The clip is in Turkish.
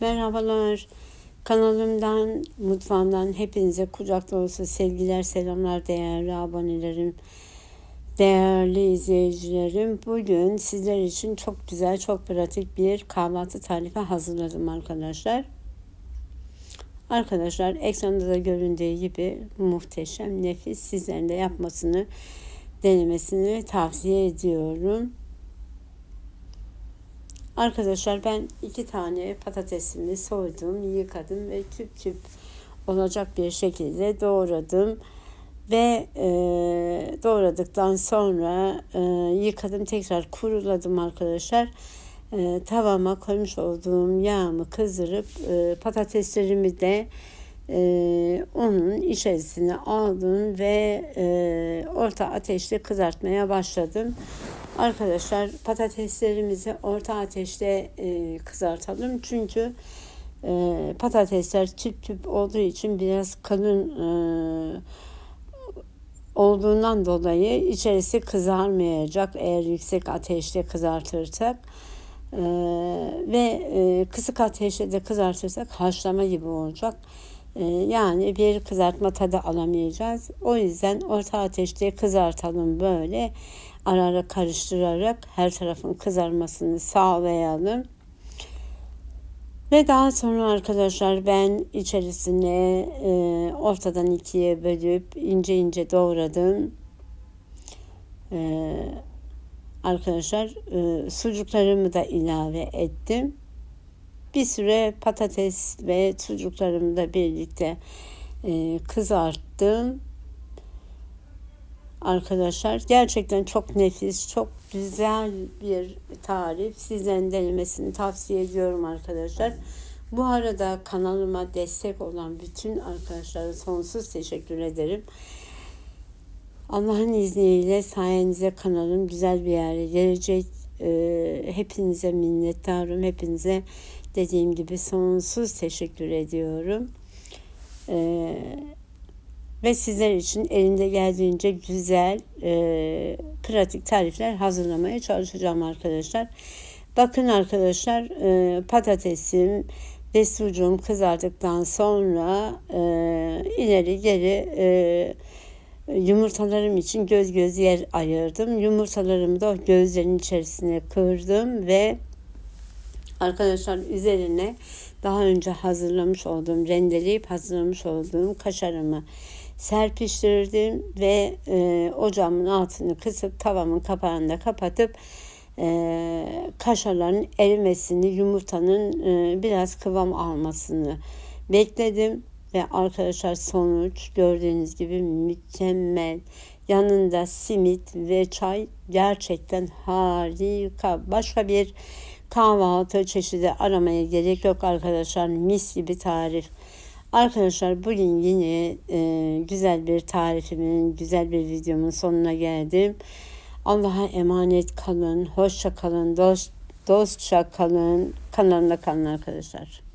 Merhabalar. Kanalımdan, mutfağımdan hepinize kucak dolusu sevgiler, selamlar değerli abonelerim, değerli izleyicilerim. Bugün sizler için çok güzel, çok pratik bir kahvaltı tarifi hazırladım arkadaşlar. Arkadaşlar ekranda da göründüğü gibi muhteşem, nefis sizlerin de yapmasını, denemesini tavsiye ediyorum. Arkadaşlar ben iki tane patatesimi soydum, yıkadım ve küp küp olacak bir şekilde doğradım. Ve e, doğradıktan sonra e, yıkadım tekrar kuruladım arkadaşlar. E, tavama koymuş olduğum yağımı kızdırıp e, patateslerimi de e, onun içerisine aldım ve e, orta ateşte kızartmaya başladım. Arkadaşlar patateslerimizi orta ateşte e, kızartalım. Çünkü e, patatesler tüp tüp olduğu için biraz kalın e, olduğundan dolayı içerisi kızarmayacak eğer yüksek ateşte kızartırsak. Ee, ve e, kısık ateşte de kızartırsak haşlama gibi olacak. Ee, yani bir kızartma tadı alamayacağız. O yüzden orta ateşte kızartalım böyle ara ara karıştırarak her tarafın kızarmasını sağlayalım. Ve daha sonra arkadaşlar ben içerisine e, ortadan ikiye bölüp ince ince doğradım. E, arkadaşlar e, sucuklarımı da ilave ettim. Bir süre patates ve sucuklarımı da birlikte e, kızarttım arkadaşlar. Gerçekten çok nefis, çok güzel bir tarif. Sizden denemesini tavsiye ediyorum arkadaşlar. Bu arada kanalıma destek olan bütün arkadaşlara sonsuz teşekkür ederim. Allah'ın izniyle sayenizde kanalım güzel bir yere gelecek. Ee, hepinize minnettarım. Hepinize dediğim gibi sonsuz teşekkür ediyorum. Ee, ve sizler için elimde geldiğince güzel e, pratik tarifler hazırlamaya çalışacağım arkadaşlar. Bakın arkadaşlar e, patatesim ve sucuğum kızardıktan sonra e, ileri geri e, yumurtalarım için göz göz yer ayırdım. Yumurtalarımı da gözlerin içerisine kırdım ve arkadaşlar üzerine daha önce hazırlamış olduğum rendeleyip hazırlamış olduğum kaşarımı serpiştirdim ve e, ocağımın altını kısıp tavamın kapağını da kapatıp e, kaşarların erimesini, yumurtanın e, biraz kıvam almasını bekledim. Ve arkadaşlar sonuç gördüğünüz gibi mükemmel. Yanında simit ve çay gerçekten harika. Başka bir kahvaltı çeşidi aramaya gerek yok arkadaşlar. Mis gibi tarif. Arkadaşlar bugün yine e, güzel bir tarifimin, güzel bir videomun sonuna geldim. Allah'a emanet kalın, hoşça kalın, dost, dostça kalın, kanalımda kalın arkadaşlar.